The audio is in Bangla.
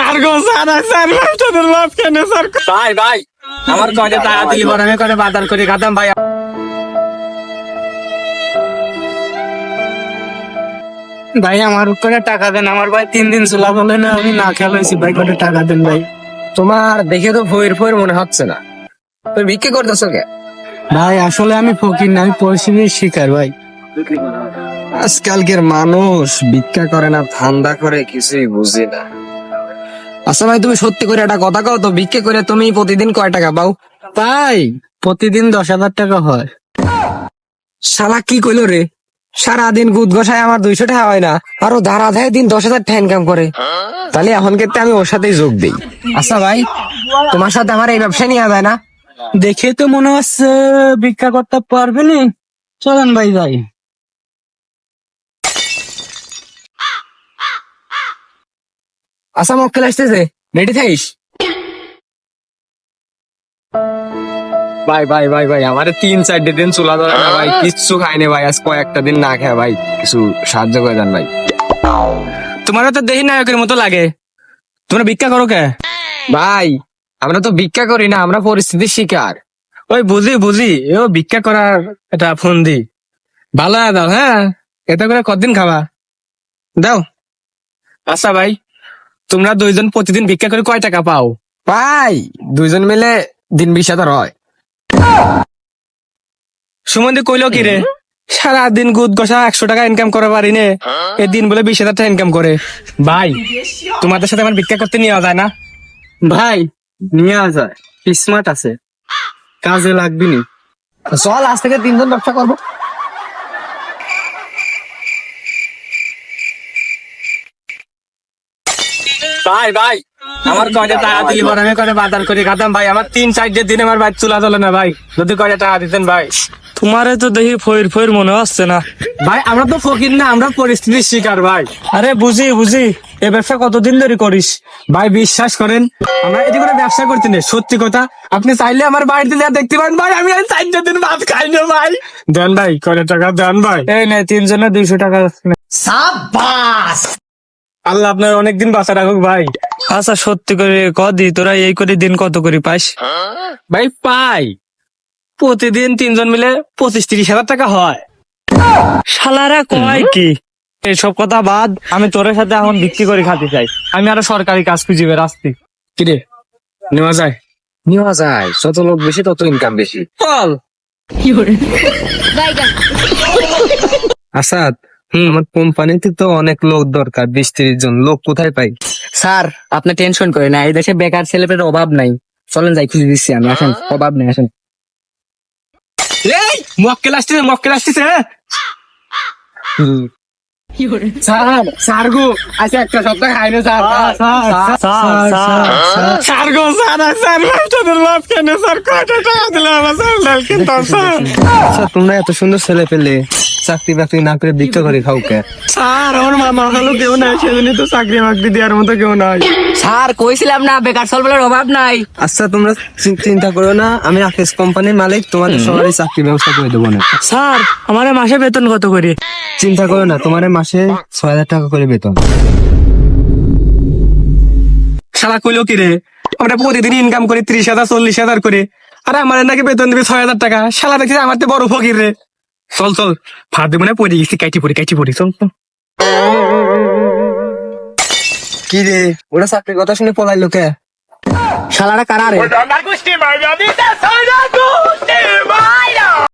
স্যার গো স্যার স্যার মাস্টারের বাপ কেন স্যার। ভাই ভাই আমার কয়টা টাকা দিলি পর আমি কয়টা বাজার করে খাতাম ভাই। ভাই আমার করে টাকা দেন আমার ভাই তিন দিন চুলা বলে না আমি না খেয়াল হয়েছি ভাই কয়টা টাকা দেন ভাই। তোমার দেখে তো ফয়ের ফয়ের মনে হচ্ছে না। তুমি ভিক্ষে করতেছো কে? ভাই আসলে আমি ফকির না আমি পরিশ্রমের শিকার ভাই। আজকালকের মানুষ ভিক্ষা করে না ধান্দা করে কিছুই বুঝি না। আচ্ছা ভাই তুমি সত্যি করে একটা কথা কও তো ভিক্ষে করে তুমি প্রতিদিন কয় টাকা পাও? তাই প্রতিদিন দশ হাজার টাকা হয়। শালা কি কইলো রে? সারাদিন গুদ গসায় আমার দুইশো টাকা হয় না আরও ধারা ধায় দিন দশ হাজার টাকা ইনকাম করে। তাহলে এখন ক্ষেত্রে আমি ওর সাথেই যোগ দিই। আচ্ছা ভাই তোমার সাথে আমার এই ব্যবসা নিয়ে যায় না? দেখে তো মনে হচ্ছে ভিক্ষা করতে পারবে নি। চলেন ভাই যাই। আচ্ছা মক্কেল আসতেছে। রেডি থাকিস? ভাই ভাই ভাই ভাই আমার তিন চারটে দিন চুলা ধরে না ভাই কিচ্ছু খাইনি ভাই আজ কয়েকটা দিন না খায় ভাই কিছু সাহায্য করে দেন ভাই। তোমার তো দেখি নায়কের মতো লাগে। তোমরা ভিক্ষা করো কে? ভাই আমরা তো ভিক্ষা করি না আমরা পরিস্থিতির শিকার। ওই বুঝি বুঝি ও ভিক্ষা করার এটা ফোন দি ভালো দাও হ্যাঁ? এটা করে কতদিন খাবা? দাও। আচ্ছা ভাই। তোমরা দুইজন প্রতিদিন ভিক্ষা করে কয় টাকা পাও? ভাই দুইজন মিলে দিন বিশ হাজার হয়। সুমন্দি কইলো কি রে? সারাদিন গুদ গসা একশো টাকা ইনকাম করে পারি নে। এই দিন বলে বিশ হাজার টাকা ইনকাম করে। ভাই তোমাদের সাথে আমার ভিক্ষা করতে নেওয়া যায় না? ভাই নিয়ে যায়। স্মার্ট আছে। কাজে লাগবি নি। চল আজ থেকে তিনজন ব্যবসা করব। ভাই ভাই আমার কয়টা টাকা দিলি পর আমি কয়টা বাজার করে? খাতাম ভাই আমার তিন চারটে দিন আমার ভাই চুলা চলে না ভাই। যদি কয়টা টাকা দিতেন ভাই। তোমারে তো দেখি ফইর ফইর মনে হচ্ছে না। ভাই আমরা তো ফকির না আমরা পরিস্থিতির শিকার ভাই। আরে বুঝি বুঝি। এ ব্যবসা কতদিন ধরে করিস? ভাই বিশ্বাস করেন আমরা এটি করে ব্যবসা করতে নেই সত্যি কথা। আপনি চাইলে আমার বাড়িতে যা দেখতে পারেন ভাই আমি আর চারটে দিন ভাত খাই না ভাই। দেন ভাই কয়টা টাকা দেন ভাই। এই নে তিনজনে দুইশো টাকা নে। আল্লাহ আপনার অনেকদিন বাঁচা রাখুক ভাই। আচ্ছা সত্যি করে কদি তোরা এই করে দিন কত করে পাইস? ভাই পাই। প্রতিদিন তিনজন মিলে পঁচিশ তিরিশ হাজার টাকা হয়। শালারা কয় কি? এসব কথা বাদ আমি তোর সাথে এখন বিক্রি করে খাতে চাই। আমি আরও সরকারি কাজ খুঁজিবে রাস্তি কিরে নেওয়া যায়? নেওয়া যায়। যত লোক বেশি তত ইনকাম বেশি। চল আসাদ আমার কোম্পানিতে তো অনেক লোক দরকার বিশ তিরিশ জন লোক কোথায় পাই স্যার আপনি টেনশন করেন না এই দেশে বেকার ছেলেপেলের অভাব নাই চলেন যাই খুঁজে দিচ্ছি আমি আসেন অভাব নেই আসেন এই মক্কেল আসতেছে মক্কেল আসতেছে স্যার স্যার গো আচ্ছা একটা সপ্তাহ খাই না স্যার স্যার গো স্যার স্যার মাস্টারের বাপ কেন স্যার কয়টা টাকা দিলে আমার স্যান্ডেল কিনতাম স্যার আচ্ছা তোমরা এত সুন্দর ছেলে পেলে চাকরি বাকরি না করে ভিক্ষা করে খাও কে? স্যার আমার মামা হলো কেউ নাই সেদিনই তো চাকরি বাকরি দেওয়ার মতো কেউ নাই। স্যার কইছিলাম না বেকার ছেলেপেলের অভাব নাই। আচ্ছা তোমরা চি- চিন্তা করো না আমি আকেশ কোম্পানির মালিক তোমাদের সবারই চাকরি ব্যবস্থা করে দেবো না স্যার আমার মাসে বেতন কত করে? চিন্তা করো না তোমার মাসে ছয় হাজার টাকা করে বেতন। শালা কইলো কি রে? আমরা প্রতিদিন ইনকাম করি ত্রিশ হাজার চল্লিশ হাজার করে। আরে আমার নাকি বেতন দিবে ছয় হাজার টাকা? শালা দেখছি আমার তো বড় ফকির রে। চল চল ভাত দিব না পড়ে গেছি কাইটি পড়ি কাইটি পড়ি চল কি রে ওরা চাকরির কথা শুনে পলাইলো কে? শালারা কারা রে?